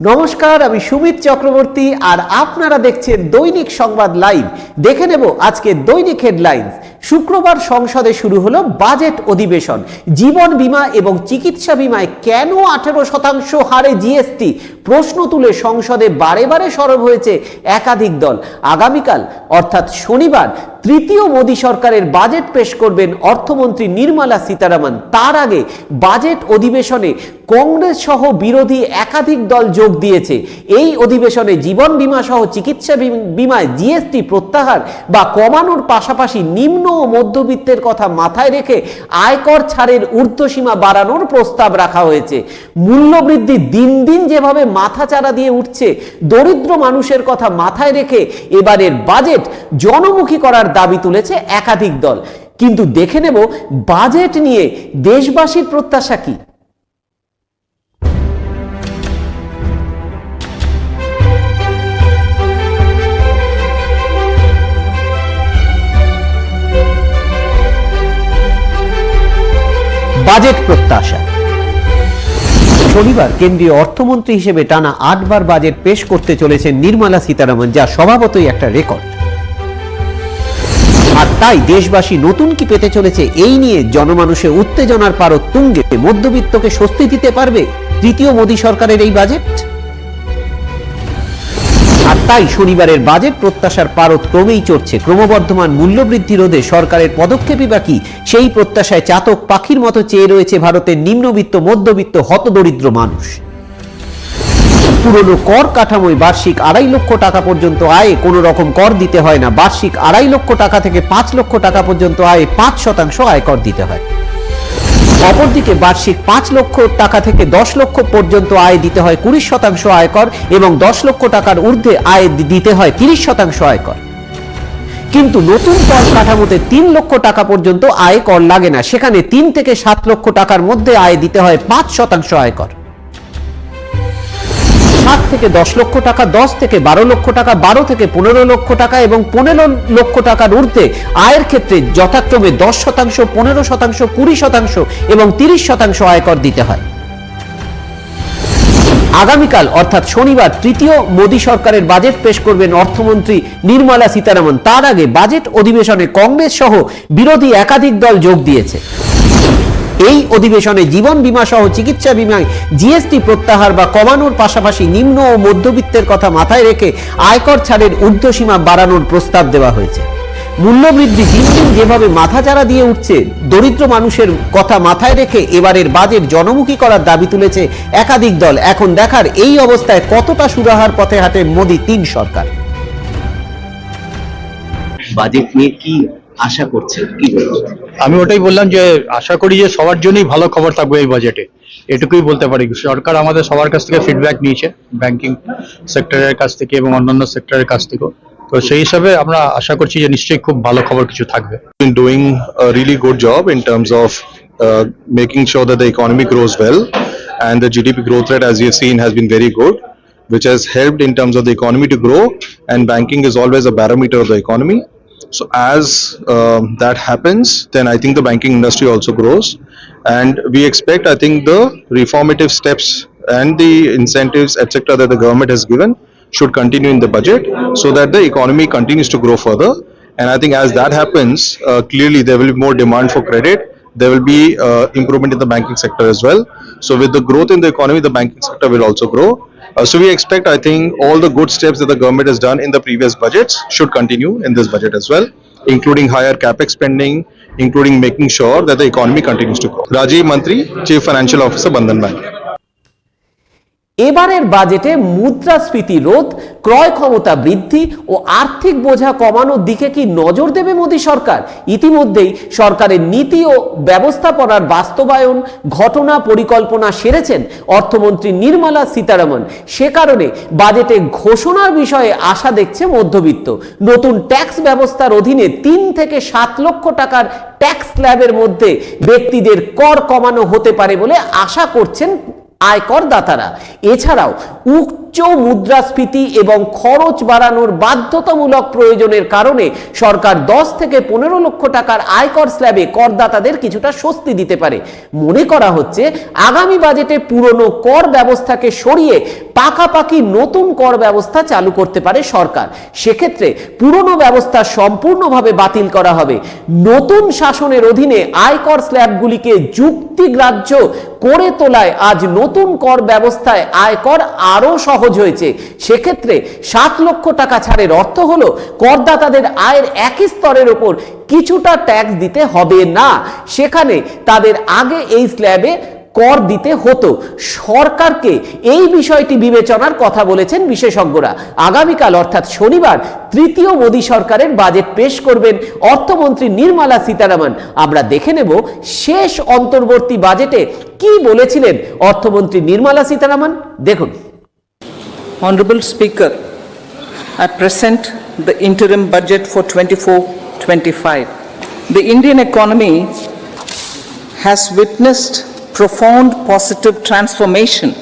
নমস্কার, আমি সুমিত চক্রবর্তী আর আপনারা দেখছেন দৈনিক সংবাদ লাইভ। দেখে নেব আজকে দৈনিক হেডলাইন্স শুক্রবার সংসদে শুরু হলো বাজেট অধিবেশন। জীবন বীমা এবং চিকিৎসা বীমায় কেন আঠেরো শতাংশ হারে জিএসটি? প্রশ্ন তুলে সংসদে বারে বারে সরব হয়েছে একাধিক দল। আগামীকাল, অর্থাৎ শনিবার, তৃতীয় মোদী সরকারের বাজেট পেশ করবেন অর্থমন্ত্রী নির্মলা সীতারামন। তার আগে বাজেট অধিবেশনে কংগ্রেস সহ বিরোধী একাধিক দল যোগ দিয়েছে। এই অধিবেশনে জীবন বীমা সহ চিকিৎসা বীমায় জিএসটি প্রত্যাহার বা কমানোর পাশাপাশি নিম্ন ও মধ্যবিত্তের কথা মাথায় রেখে আয়কর ছাড়ের ঊর্ধ্বসীমা বাড়ানোর প্রস্তাব রাখা হয়েছে। মূল্যবৃদ্ধি দিন দিন যেভাবে মাথা মাথাচাড়া দিয়ে উঠছে, দরিদ্র মানুষের কথা মাথায় রেখে এবারের বাজেট জনমুখী করার দাবি তুলেছে একাধিক দল। কিন্তু দেখে নেব, বাজেট নিয়ে দেশবাসীর প্রত্যাশা কি? বাজেট প্রত্যাশা। শনিবার কেন্দ্রীয় অর্থমন্ত্রী হিসেবে টানা আটবার বাজেট পেশ করতে চলেছেন নির্মলা সীতারামন, যা স্বভাবতই একটা রেকর্ড। আর তাই দেশবাসী নতুন কি পেতে চলেছে এই নিয়ে জনমানুষে উত্তেজনার পারো তুঙ্গে মধ্যবিত্তকে স্বস্তি দিতে পারবে তৃতীয় মোদী সরকারের এই বাজেট? আর তাই শনিবারের বাজেট প্রত্যাশার পারদ ক্রমেই চড়ছে। ক্রমবর্ধমান মূল্যবৃদ্ধি রোধে সরকারের পদক্ষেপই বা কি? সেই প্রত্যাশায় চাতক পাখির মতো চেয়ে রয়েছে ভারতের নিম্নবিত্ত, মধ্যবিত্ত, হতদরিদ্র মানুষ। পুরনো কর কাঠামোয় বার্ষিক আড়াই লক্ষ টাকা পর্যন্ত আয়ে কোনো রকম কর দিতে হয় না। বার্ষিক আড়াই লক্ষ টাকা থেকে পাঁচ লক্ষ টাকা পর্যন্ত আয়ে পাঁচ শতাংশ আয়কর দিতে হয়। অপরদিকে বার্ষিক পাঁচ লক্ষ টাকা থেকে দশ লক্ষ পর্যন্ত আয় দিতে হয় কুড়ি শতাংশ আয়কর এবং দশ লক্ষ টাকার ঊর্ধ্বে আয় দিতে হয় তিরিশ শতাংশ আয়কর। কিন্তু নতুন কর কাঠামোতে তিন লক্ষ টাকা পর্যন্ত আয় কর লাগে না। সেখানে তিন থেকে সাত লক্ষ টাকার মধ্যে আয় দিতে হয় পাঁচ শতাংশ আয়কর। সাত থেকে দশ লক্ষ টাকা, দশ থেকে বারো লক্ষ টাকা, বারো থেকে পনেরো লক্ষ টাকা এবং পনেরো লক্ষ টাকার ঊর্ধ্বে আয়ের ক্ষেত্রে যথাক্রমে দশ শতাংশ, পনেরো শতাংশ, কুড়ি শতাংশ এবং তিরিশ শতাংশ আয়কর দিতে হয়। আগামীকাল, অর্থাৎ শনিবার, তৃতীয় মোদী সরকারের বাজেট পেশ করবেন অর্থমন্ত্রী নির্মলা সীতারামন। তার আগে বাজেট অধিবেশনে কংগ্রেস সহ বিরোধী একাধিক দল যোগ দিয়েছে। এই অধিবেশনে জীবন বীমা সহ চিকিৎসা বীমায় জিএসটি প্রত্যাহার বা কমানোর পাশাপাশি নিম্ন ও মধ্যবিত্তের কথা মাথায় রেখে আয়কর ছাড়ের ঊর্ধ্বসীমা বাড়ানোর প্রস্তাব দেওয়া হয়েছে। মূল্যবৃদ্ধি দিন দিন যেভাবে মাথাচাড়া দিয়ে উঠছে, দরিদ্র মানুষের কথা মাথায় রেখে এবারের বাজেট জনমুখী করার দাবি তুলেছে একাধিক দল। এখন দেখার এই অবস্থায় কতটা সুরাহার পথে হাঁটে মোদী তিন সরকার? বাজেট নিয়ে কি আশা করছেন? কি আমি ওটাই বললাম যে আশা করি যে সবার জন্যই ভালো খবর থাকবে এই বাজেটে। এটুকুই বলতে পারি। সরকার আমাদের সবার কাছ থেকে ফিডব্যাক নিয়েছে ব্যাংকিং সেক্টরের কাছ থেকে এবং অন্যান্য সেক্টরের কাছ থেকেও। তো সেই হিসাবে আমরা আশা করছি যে নিশ্চয়ই খুব ভালো খবর কিছু থাকবে। Doing really good job in terms of making sure that the economy grows well and the GDP growth rate as you seen has been very good which has helped in terms of the economy to grow and banking is always a barometer of the economy so as um, that happens then I think the banking industry also grows and we expect I think the reformative steps and the incentives etc that the government has given should continue in the budget so that the economy continues to grow further and I think as that happens, uh, clearly there will be more demand for credit. There will be uh, improvement in the banking sector as well. So with the growth in the economy, the banking sector will also grow. Uh, so we expect, I think, all the good steps that the government has done in the previous budgets should continue in this budget as well, including higher capex spending, including making sure that the economy continues to grow. Rajiv Mantri, Chief Financial Officer, Bandhan Bank. এবারের বাজেটে মুদ্রাস্ফীতি রোধ, ক্রয় ক্ষমতা বৃদ্ধি ও আর্থিক বোঝা কমানোর দিকে কি নজর দেবে মোদী সরকার? ইতিমধ্যেই সরকারের নীতি ও ব্যবস্থাপনার বাস্তবায়ন ঘটনা পরিকল্পনা সেরেছেন অর্থমন্ত্রী নির্মলা সীতারামন। সে কারণে বাজেটে ঘোষণার বিষয়ে আশা দেখছে মধ্যবিত্ত। নতুন ট্যাক্স ব্যবস্থার অধীনে তিন থেকে সাত লক্ষ টাকার ট্যাক্স স্ল্যাবের মধ্যে ব্যক্তিদের কর কমানো হতে পারে বলে আশা করছেন আয়কর দাতারা এছাড়াও উক্ত উচ্চ মুদ্রাস্ফীতি এবং খরচ বাড়ানোর বাধ্যতামূলক প্রয়োজনের কারণে সরকার দশ থেকে পনেরো লক্ষ টাকার আয়কর স্ল্যাবে করদাতাদের কিছুটা স্বস্তি দিতে পারে। মনে করা হচ্ছে, আগামী বাজেটে পুরনো কর ব্যবস্থাকে সরিয়ে পাকাপাকি নতুন কর ব্যবস্থা চালু করতে পারে সরকার। সেক্ষেত্রে পুরনো ব্যবস্থা সম্পূর্ণভাবে বাতিল করা হবে। নতুন শাসনের অধীনে আয়কর স্ল্যাবগুলিকে যুক্তিগ্রাহ্য করে তোলায় আজ নতুন কর ব্যবস্থায় আয়কর আরও সহজ হয়েছে। সেক্ষেত্রে সাত লক্ষ টাকা ছাড়ের অর্থ হলো, করদাতাদের আয়ের একই স্তরের ওপর কিছুটা ট্যাক্স দিতে হবে না। সেখানে তাদের আগে এই স্ল্যাবে কর দিতে হতো। সরকারকে এই বিষয়টি বিবেচনার কথা বলেছেন বিশেষজ্ঞরা। আগামীকাল অর্থাৎ শনিবার তৃতীয় মোদী সরকারের বাজেট পেশ করবেন অর্থমন্ত্রী নির্মলা সীতারামন। আমরা দেখে নেব শেষ অন্তর্বর্তী বাজেটে কি বলেছিলেন অর্থমন্ত্রী নির্মলা সীতারামন। দেখুন। Honorable Speaker, I present the interim budget for 24-25. The Indian economy has witnessed profound positive transformation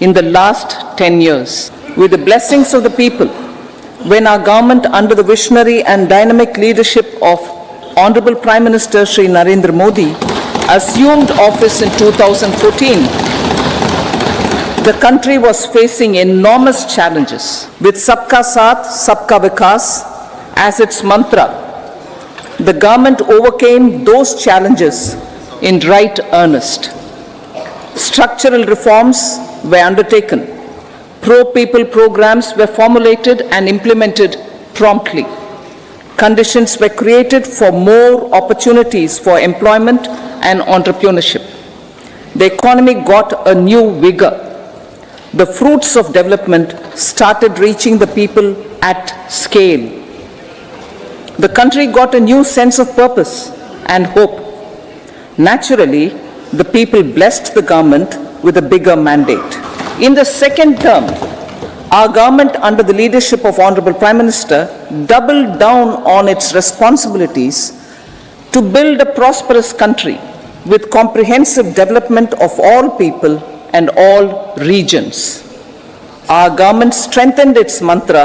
in the last 10 years. With the blessings of the people, when our government under the visionary and dynamic leadership of Honorable Prime Minister Shri Narendra Modi assumed office in 2014, the country was facing enormous challenges. With Sabka Saath, Sabka Vikas as its mantra, the government overcame those challenges in right earnest. Structural reforms were undertaken. Pro-people programs were formulated and implemented promptly. Conditions were created for more opportunities for employment and entrepreneurship. The economy got a new vigor the fruits of development started reaching the people at scale. The country got a new sense of purpose and hope. Naturally, the people blessed the government with a bigger mandate. In the second term, our government, under the leadership of Honorable Prime Minister, doubled down on its responsibilities to build a prosperous country with comprehensive development of all people and all regions. Our government strengthened its mantra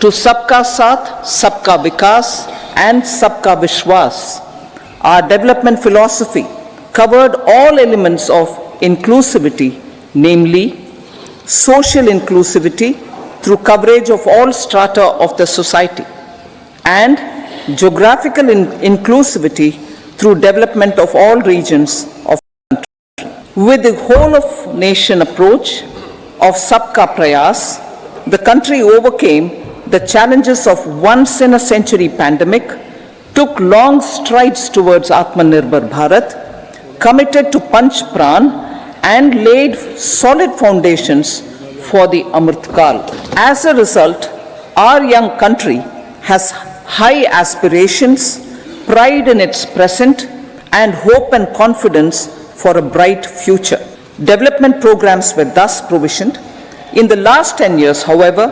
to Sabka Saath, Sabka Vikas and Sabka Vishwas. Our development philosophy covered all elements of inclusivity, namely social inclusivity through coverage of all strata of the society and geographical in- inclusivity through development of all regions of with the whole of nation approach of Sabka Prayas, the country overcame the challenges of once in a century pandemic, took long strides towards Atmanirbhar Bharat, committed to Panch Pran, and laid solid foundations for the Amrit Kal. As a result, our young country has high aspirations, pride in its present, and hope and confidence for a bright future. Development programs were thus provisioned. In the last 10 years, however,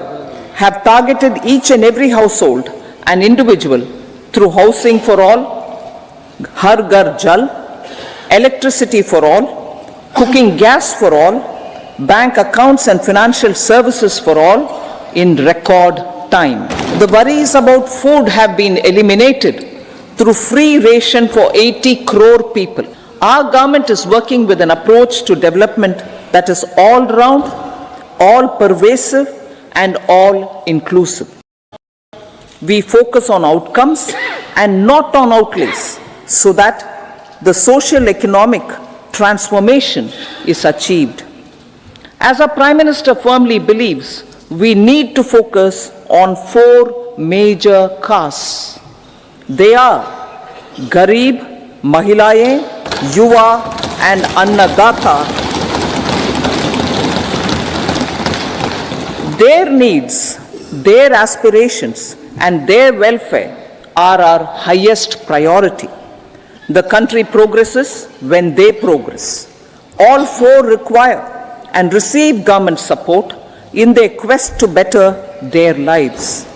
have targeted each and every household and individual through housing for all, Har Ghar Jal, electricity for all, cooking gas for all, bank accounts and financial services for all in record time. The worries about food have been eliminated through free ration for 80 crore people. Our government is working with an approach to development that is all round, all pervasive, and all inclusive. We focus on outcomes and not on outlays so that the social economic transformation is achieved. As our Prime Minister firmly believes, we need to focus on four major castes. They are Garib, Mahilaye, Yuva, and Annadata. Their needs, their aspirations, and their welfare are our highest priority. The country progresses when they progress. All four require and receive government support in their quest to better their lives.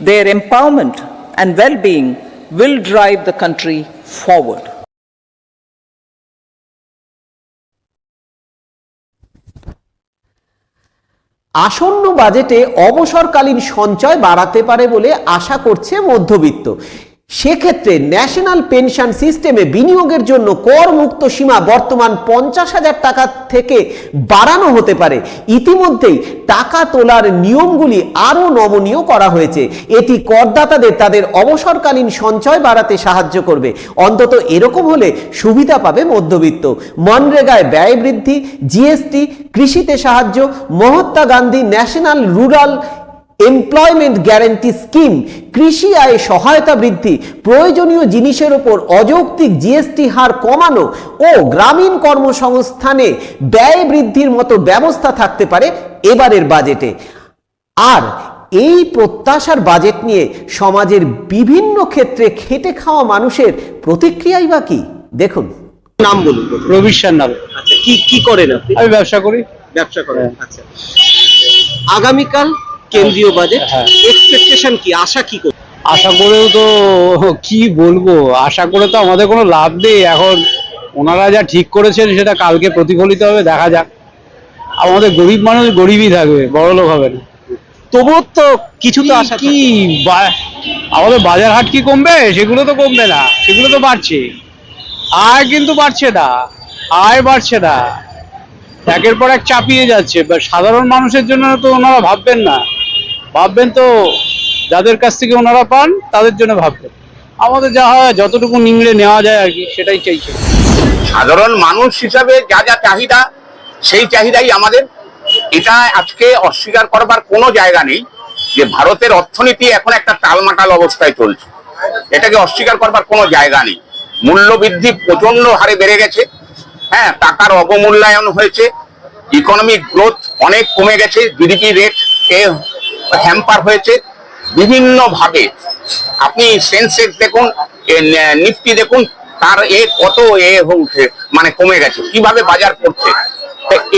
Their empowerment and well being will drive the country forward. আসন্ন বাজেটে অবসরকালীন সঞ্চয় বাড়াতে পারে বলে আশা করছে মধ্যবিত্ত। সেক্ষেত্রে national pension সিস্টেমে বিনিয়োগের জন্য কর মুক্ত সীমা বর্তমান পঞ্চাশ হাজার টাকা থেকে বাড়ানো হতে পারে। ইতিমধ্যেই টাকা তোলার নিয়মগুলি আরও নমনীয় করা হয়েছে। এটি করদাতাদের তাদের অবসরকালীন সঞ্চয় বাড়াতে সাহায্য করবে। অন্তত এরকম হলে সুবিধা পাবে মধ্যবিত্ত। মনরেগায় ব্যয় বৃদ্ধি, জিএসটি, কৃষিতে সাহায্য, Mahatma Gandhi national rural employment guarantee scheme কৃষি আয়ে সহায়তা বৃদ্ধি প্রয়োজনীয় জিনিসের ওপর অযৌক্তিক জিএসটি হার কমানো ও গ্রামীণ কর্মসংস্থানে ব্যয় বৃদ্ধির মতো ব্যবস্থা থাকতে পারে এবারের বাজেটে। আর এই প্রত্যাশার বাজেট নিয়ে সমাজের বিভিন্ন ক্ষেত্রে খেটে খাওয়া মানুষের প্রতিক্রিয়াই বা কি? দেখুন। নাম বলুন। প্রবিশ্বান নামে। আচ্ছা কি কি করেন আপনি? আমি ব্যবসা করি। ব্যবসা করেন আচ্ছা। আগামীকাল কেন্দ্রীয় বাজেট হ্যাঁ। এক্সপেকটেশন কি? আশা কি আশা করেও তো কি বলব? আশা করে তো আমাদের কোনো লাভ নেই। এখন ওনারা যা ঠিক করেছেন সেটা কালকে প্রতিফলিত হবে দেখা যাক। আমাদের গরিব মানুষ গরিবই থাকবে বড় লোক হবে না। তবুও তো কিছু তো আশা কি আমাদের বাজার হাট কি কমবে? সেগুলো তো কমবে না। সেগুলো তো বাড়ছে। আয় কিন্তু বাড়ছে না। আয় বাড়ছে না। একের পর এক চাপিয়ে যাচ্ছে। বা সাধারণ মানুষের জন্য তো ওনারা ভাববেন না। ভাববেন তো, যাদের কাছ থেকে ওনারা পান, তাদের জন্য ভাববেন। আমাদের যা হয়, যতটুকু নিংড়ে নেওয়া যায় আর কি, সেটাই চাইছে। সাধারণ মানুষ হিসাবে যা যা চাহিদা, সেই চাহিদাই আমাদের। এটা আজকে অস্বীকার করবার কোনো জায়গা নেই যে ভারতের অর্থনীতি এখন একটা টালমাটাল অবস্থায় চলছে। এটাকে অস্বীকার করবার কোনো জায়গা নেই। মূল্যবৃদ্ধি প্রচণ্ড হারে বেড়ে গেছে। হ্যাঁ টাকার অবমূল্যায়ন হয়েছে। ইকোনমিক গ্রোথ অনেক কমে গেছে। জিডিপি রেট এ হ্যাম্পার হয়েছে বিভিন্ন ভাবে আপনি সেন্সেক্স দেখুন, এ নিফটি দেখুন, তার এ কত এ হচ্ছে মানে কমে গেছে, কীভাবে বাজার করছে।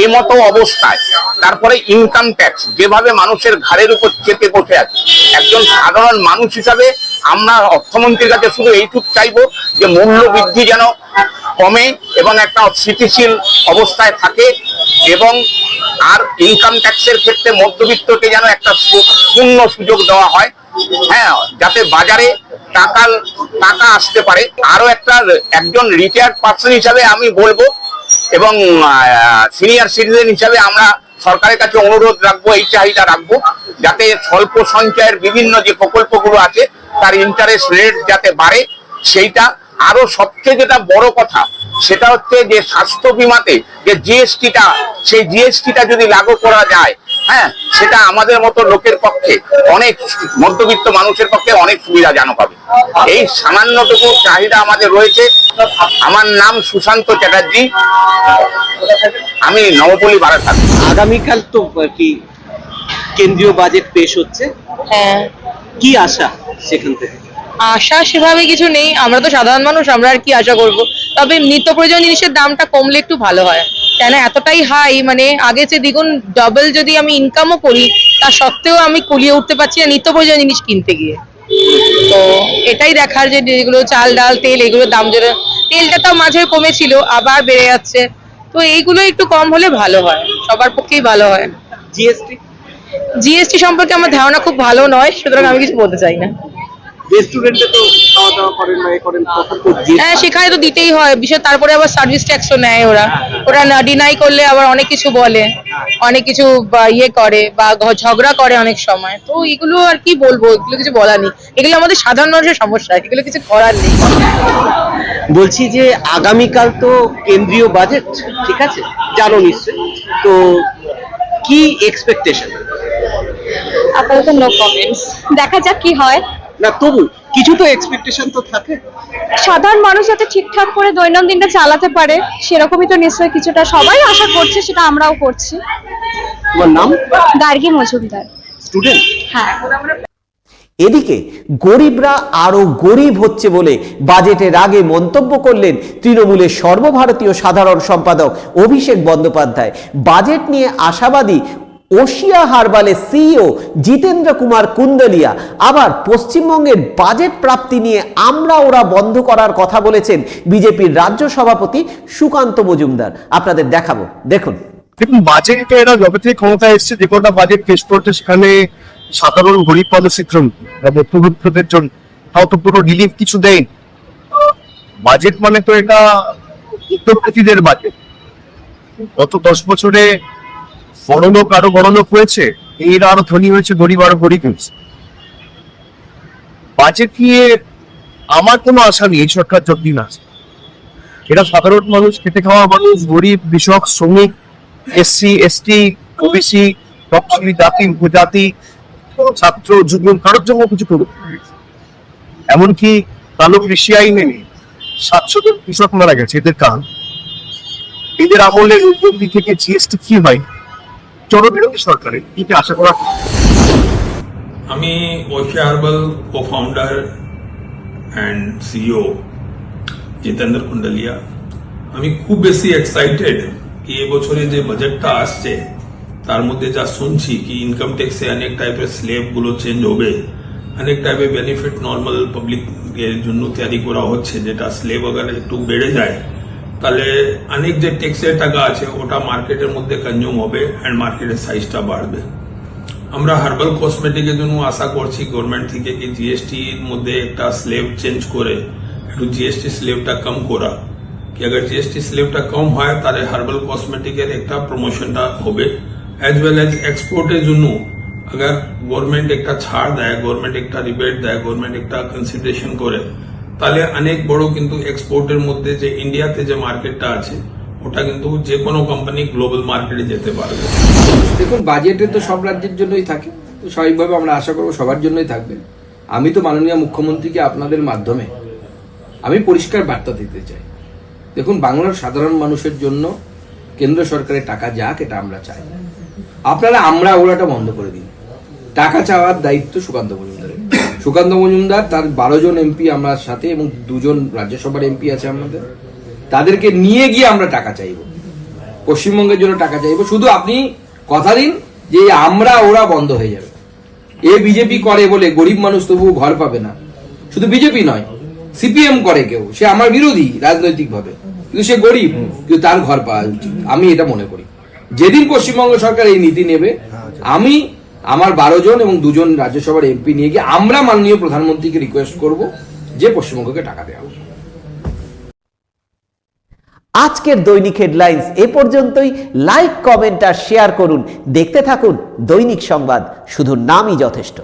এই মতো অবস্থায়, তারপরে ইনকাম ট্যাক্স যেভাবে মানুষের ঘাড়ের উপর চেপে বসে আছে। একজন সাধারণ মানুষ হিসাবে আমরা অর্থমন্ত্রীর কাছে শুধু এইটুকু চাইব যে মূল্য বৃদ্ধি যেন কমে এবং একটা স্থিতিশীল অবস্থায় থাকে এবং আর ইনকাম ট্যাক্সের ক্ষেত্রে মধ্যবিত্তকে যেন একটা পূর্ণ সুযোগ দেওয়া হয়। হ্যাঁ যাতে বাজারে টাকা টাকা আসতে পারে। আরও একটা একজন রিটায়ার্ড পার্সন হিসাবে আমি বলব এবং সিনিয়র সিটিজেন হিসাবে আমরা সরকারের কাছে অনুরোধ রাখব, এই চাহিদা রাখব, যাতে স্বল্প সঞ্চয়ের বিভিন্ন যে প্রকল্পগুলো আছে, তার ইন্টারেস্ট রেট যাতে বাড়ে, সেইটা আরও সবচেয়ে যেটা বড় কথা সেটা হচ্ছে যে স্বাস্থ্য বিমাতে যে জিএসটিটা সেই জিএসটিটা যদি লাগু করা যায় হ্যাঁ সেটা আমাদের মতো লোকের পক্ষে অনেক মধ্যবিত্ত মানুষের পক্ষে অনেক সুবিধাজনক হবে। এই সামান্যটুকু চাহিদা আমাদের রয়েছে। আমার নাম সুশান্ত চ্যাটার্জি। আমি নবপল্লী ভাড়া থাকি আগামীকাল তো কি কেন্দ্রীয় বাজেট পেশ হচ্ছে? হ্যাঁ। কি আশা সেখান থেকে? আশা সেভাবে কিছু নেই আমরা তো সাধারণ মানুষ আমরা আর কি আশা করব? তবে নিত্য প্রয়োজনীয় জিনিসের দামটা কমলে একটু ভালো হয়। কেন এতটাই হাই মানে আগে যে দ্বিগুণ ডবল যদি আমি ইনকামও করি তা সত্ত্বেও আমি কুলিয়ে উঠতে পারছি না নিত্য প্রয়োজনীয় জিনিস কিনতে গিয়ে। তো এটাই দেখার যে যেগুলো চাল ডাল তেল এগুলোর দাম যেটা তেলটা তো মাঝে কমেছিল আবার বেড়ে যাচ্ছে। তো এইগুলো একটু কম হলে ভালো হয় সবার পক্ষেই ভালো হয়। জিএসটি জিএসটি সম্পর্কে আমার ধারণা খুব ভালো নয় সুতরাং আমি কিছু বলতে চাই না। রেস্টুরেন্টে তো খাওয়া দাওয়া করেন না এ করেন তখন তো হ্যাঁ সেখানে তো দিতেই হয়। বিশেষ তারপরে আবার সার্ভিস ট্যাক্সও নেয় ওরা। ওরা না ডিনাই করলে আবার অনেক কিছু বলে। অনেক কিছু বা ইয়ে করে বা ঘ- ঝগড়া করে অনেক সময়। তো এগুলো আর কি বলব? এগুলো কিছু বলার নেই। এগুলো আমাদের সাধারণ মানুষের সমস্যা। এগুলো কিছু করার নেই। বলছি যে আগামীকাল তো কেন্দ্রীয় বাজেট ঠিক আছে? জানো নিশ্চয় তো কি এক্সপেকটেশন আপাতত নো কমেন্টস দেখা যাক কি হয়। না তবু কিছু তো এক্সপেকটেশন তো থাকে। সাধারণ মানুষ যাতে ঠিকঠাক করে দৈনন্দিনটা চালাতে পারে সেরকমই তো নিশ্চয়ই কিছুটা সবাই আশা করছে সেটা আমরাও করছি। তোমার নাম? গার্গী মজুমদার। স্টুডেন্ট হ্যাঁ। এদিকে গরিবরা আরও গরিব হচ্ছে বলে বাজেটের আগে মন্তব্য করলেন তৃণমূলের সর্বভারতীয় সাধারণ সম্পাদক অভিষেক বন্দ্যোপাধ্যায়। বাজেট নিয়ে আশাবাদী ওশিয়া হারবালের সিইও জিতেন্দ্র কুমার কুন্দলিয়া। আবার পশ্চিমবঙ্গের বাজেট প্রাপ্তি নিয়ে আমরা ওরা বন্ধ করার কথা বলেছেন বিজেপির রাজ্য সভাপতি সুকান্ত মজুমদার। আপনাদের দেখাবো। দেখুন। দেখুন, বাজেটে এরা যবে থেকে ক্ষমতায় এসছে, যে কটা বাজেট পেশ করছে, সেখানে সাধারণ গরিব মানুষের জন্য মধ্যবিত্তদের জন্য তাও তো পুরো রিলিফ কিছু দেয় বাজেট মানে তো এটা উদ্যোগপতিদের বাজেট। গত দশ বছরে বড়লোক আরও বড়লোক হয়েছে, এরা আরও ধনী হয়েছে, গরিব আরও গরিব হয়েছে। বাজেট নিয়ে আমার কোনো আশা নেই, এই সরকার যতদিন আছে। এটা সাধারণ মানুষ খেটে খাওয়া মানুষ, গরিব, কৃষক, শ্রমিক, এসসি, এসটি, ওবিসি, তপশিলি জাতি, উপজাতি, ছাত্র যুব কারোর জন্য কিছু করুক। এমনকি কালো কৃষি আইনে সাতশো জন কৃষক মারা গেছে, এদের কারণ এদের আমলে থেকে জিএসটি কি হয়? জনবিরোধী সরকারের? কি আশা করা আমি Oshea herbal cofounder and CEO Jitendra Kundalia আমি খুব বেশি এক্সাইটেড কি এবছরে যে বাজেটটা আসছে, তার মধ্যে যা শুনছি কি ইনকাম ট্যাক্সে অনেক টাইপের স্লেবগুলো চেঞ্জ হবে, অনেক টাইপের বেনিফিট নর্মাল পাবলিক এর জন্য তৈরি করা হচ্ছে, যেটা স্লেব আগার একটু বেড়ে যায়। তাহলে অনেক যে ট্যাক্সের টাকা আছে, ওটা মার্কেটের মধ্যে কনজিউম হবে অ্যান্ড মার্কেটের সাইজটা বাড়বে। আমরা হার্বাল কসমেটিকের জন্য আশা করছি গভর্নমেন্ট থেকে কি জিএসটির মধ্যে একটা স্লেব চেঞ্জ করে, একটু জিএসটি স্লেবটা কম করা। কি আগে জিএসটি স্লেবটা কম হয়, তাহলে হার্বাল কসমেটিকের একটা প্রমোশনটা হবে। অ্যাজ ওয়েল অ্যাজ এক্সপোর্টের জন্য আগার গভর্নমেন্ট একটা ছাড় দেয় গভর্নমেন্ট একটা রিবেট দেয় গভর্নমেন্ট একটা কনসিডারেশন করে। তাহলে অনেক বড় কিন্তু এক্সপোর্টের মধ্যে যে ইন্ডিয়াতে যে মার্কেটটা আছে, ওটা কিন্তু যে কোনো কোম্পানি গ্লোবাল মার্কেটে যেতে পারবে। দেখুন বাজেটে তো সব রাজ্যের জন্যই থাকে। স্বাভাবিকভাবে আমরা আশা করব সবার জন্যই থাকবে। আমি তো মাননীয় মুখ্যমন্ত্রীকে আপনাদের মাধ্যমে আমি পরিষ্কার বার্তা দিতে চাই। দেখুন, বাংলার সাধারণ মানুষের জন্য কেন্দ্র সরকারের টাকা যাক, এটা আমরা চাই। আপনারা আমরা ওরাটা বন্ধ করে দিন। টাকা চাওয়ার দায়িত্ব সুকান্ত মজুমদারের সুকান্ত মজুমদার, তার বারো জন এমপি আমরা সাথে এবং দুজন রাজ্যসভার এমপি আছে আমাদের। তাদেরকে নিয়ে গিয়ে আমরা টাকা চাইব। পশ্চিমবঙ্গের জন্য টাকা চাইব। শুধু আপনি কথা দিন যে আমরা, ওরা বন্ধ হয়ে যাবে। এ বিজেপি করে বলে গরিব মানুষ তবুও ঘর পাবে না। শুধু বিজেপি নয় সিপিএম করে কেউ। সে আমার বিরোধী রাজনৈতিক ভাবে কিন্তু সে গরিব, কিন্তু তার ঘর পাওয়া উচিত। আমি এটা মনে করি। যেদিন পশ্চিমবঙ্গ সরকার এই নীতি নেবে, আমি আমার বারো জন এবং দুজন রাজ্যসভার এমপি নিয়ে গিয়ে আমরা মাননীয় প্রধানমন্ত্রীকে রিকোয়েস্ট করব যে পশ্চিমবঙ্গকে টাকা দেওয়া। আজকের দৈনিক হেডলাইন্স এ পর্যন্তই। লাইক কমেন্ট আর শেয়ার করুন। দেখতে থাকুন দৈনিক সংবাদ। শুধু নামই যথেষ্ট।